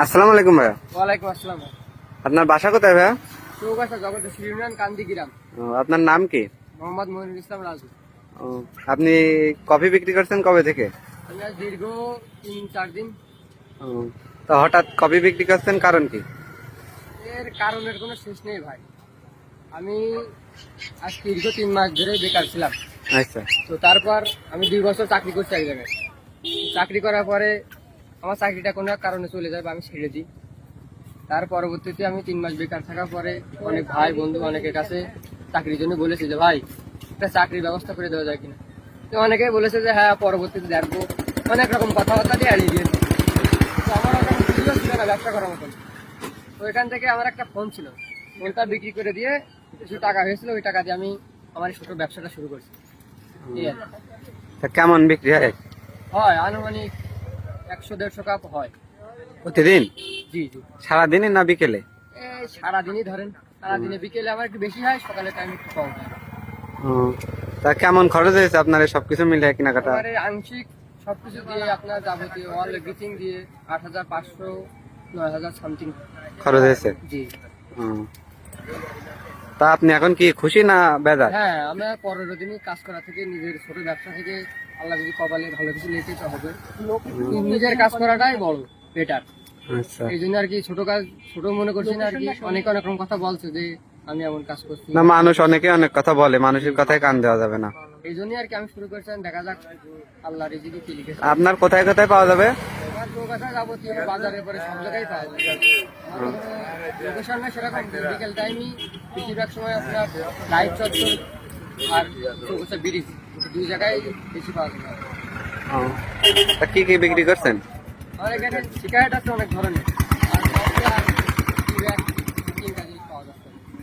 আসসালামু আলাইকুম ভাইয়া। ওয়ালাইকুম আসসালাম আপনার বাসা কোথায় ভাইয়া? চৌগাছা জগত ইউনিয়ন কান্দি গ্রাম আপনার নাম কি? মোহাম্মদ মহিনুল ইসলাম রাজু। আপনি কফি বিক্রি করছেন কবে থেকে? আমি আজ দীর্ঘ তিন চার দিন। তো হঠাৎ কফি বিক্রি করছেন কারণ কি? এর কারণের কোনো শেষ নেই ভাই। আমি আজ দীর্ঘ তিন মাস ধরে বেকার ছিলাম। আচ্ছা। তো তারপর আমি দুই বছর চাকরি করছি এক জায়গায়। চাকরি করার পরে আমার চাকরিটা কোনো এক কারণে চলে যায় বা আমি ছেড়ে দিই। তার পরবর্তীতে আমি তিন মাস বেকার থাকার পরে অনেক ভাই বন্ধু অনেকের কাছে চাকরির জন্য বলেছি যে ভাই একটা চাকরির ব্যবস্থা করে দেওয়া যায় কিনা? তো অনেকেই বলেছে যে হ্যাঁ পরবর্তীতে দেখব। অনেক রকম কথাবার্তা দিয়ে এড়িয়ে দিয়েছে তো আমার ওখানে ছিল না ব্যবসা করার মতন। তো এখান থেকে আমার একটা ফোন ছিল। ফোনটা বিক্রি করে দিয়ে কিছু টাকা হয়েছিল ওই টাকা দিয়ে আমি আমার এই ছোট ব্যবসাটা শুরু করছি। এই আর কি। তা কেমন বিক্রি হয়? হয় আনুমানিক একশো দেড়শো কাপ হয়। প্রতিদিন? জি জি। সারাদিনই না বিকেলে? এই সারাদিনই ধরেন। সারাদিনে বিকেলে আমার একটু বেশি হয় সকালে টাইম একটু কম হয়। তা কেমন খরচ হয়েছে আপনার সবকিছু মিলে কেনাকাটা? আংশিক সবকিছু দিয়ে আপনার যাবতীয় অল এভরিথিং দিয়ে আট হাজার পাঁচশো নয় হাজার সামথিং খরচ হয়েছে? জি। তা আপনি এখন কি খুশি না বেজার? হ্যাঁ আমরা পনেরো দিনই কাজ করা থেকে নিজের ছোট ব্যবসা থেকে আল্লাহ যদি কপালে ভালো কিছু লেগে তো হবে। নিজের কাজ করাটাই বড় বেটার আচ্ছা। এই জন্য আর কি ছোট কাজ ছোট মনে করছি না আর কি অনেক অনেক রকম কথা বলছে যে আমি এমন কাজ করছি। না মানুষ অনেকে অনেক কথা বলে মানুষের কথায় কান দেওয়া যাবে না। এই জন্যই আর কি আমি শুরু করেছিলাম দেখা যাক আল্লাহ রেজিকে কি লিখেছে। আপনার কোথায় কোথায় পাওয়া যাবে? আমার কলকাতা যাবতীয় বাজারে পরে সব জায়গায় পাওয়া যায়। লোকেশন না সেরকম বিকেল টাইমই বেশিরভাগ সময় আপনার লাইট চত্বর আর চৌকাছা ব্রিজ দুই জায়গায় বেশি পাওয়া যায়। কি কি বিক্রি করছেন? আমার এখানে সিগারেট আছে অনেক ধরনের।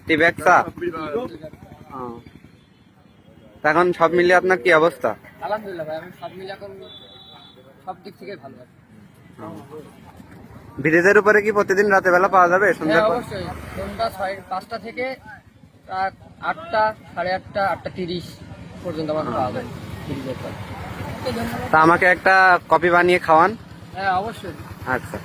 টি ব্যাগ চা এখন সব মিলিয়ে আপনার কি অবস্থা? আলহামদুলিল্লাহ ভাই আমি সব মিলে এখন সব দিক থেকে ভালো আছি। ব্রিজের উপরে কি প্রতিদিন রাতে বেলা পাওয়া যাবে? হ্যাঁ সন্ধ্যা অবশ্যই। সন্ধ্যা ছয় পাঁচটা থেকে রাত আটটা সাড়ে আটটা আটটা তিরিশ পর্যন্ত আমাকে পাওয়া যায় পর। তা আমাকে একটা কপি বানিয়ে খাওয়ান। হ্যাঁ অবশ্যই। আচ্ছা।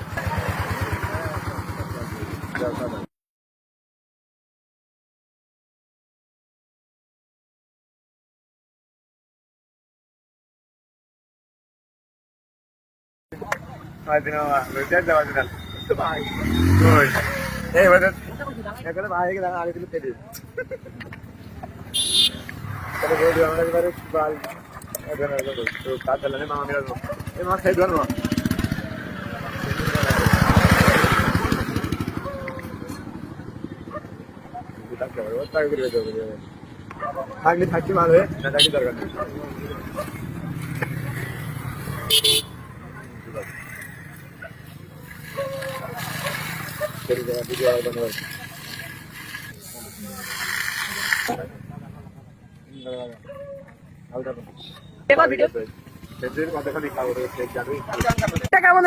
থাকলে থাকছি ভালো হয়ে না থাকলে দরকার নেই কেমন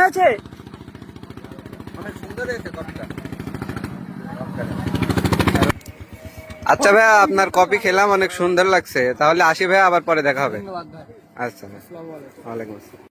আচ্ছা ভাইয়া, আপনার কপি খেলাম, অনেক সুন্দর লাগছে। তাহলে আসি ভাইয়া, আবার পরে দেখা হবে। আচ্ছা ওয়ালাইকুম আসসালাম।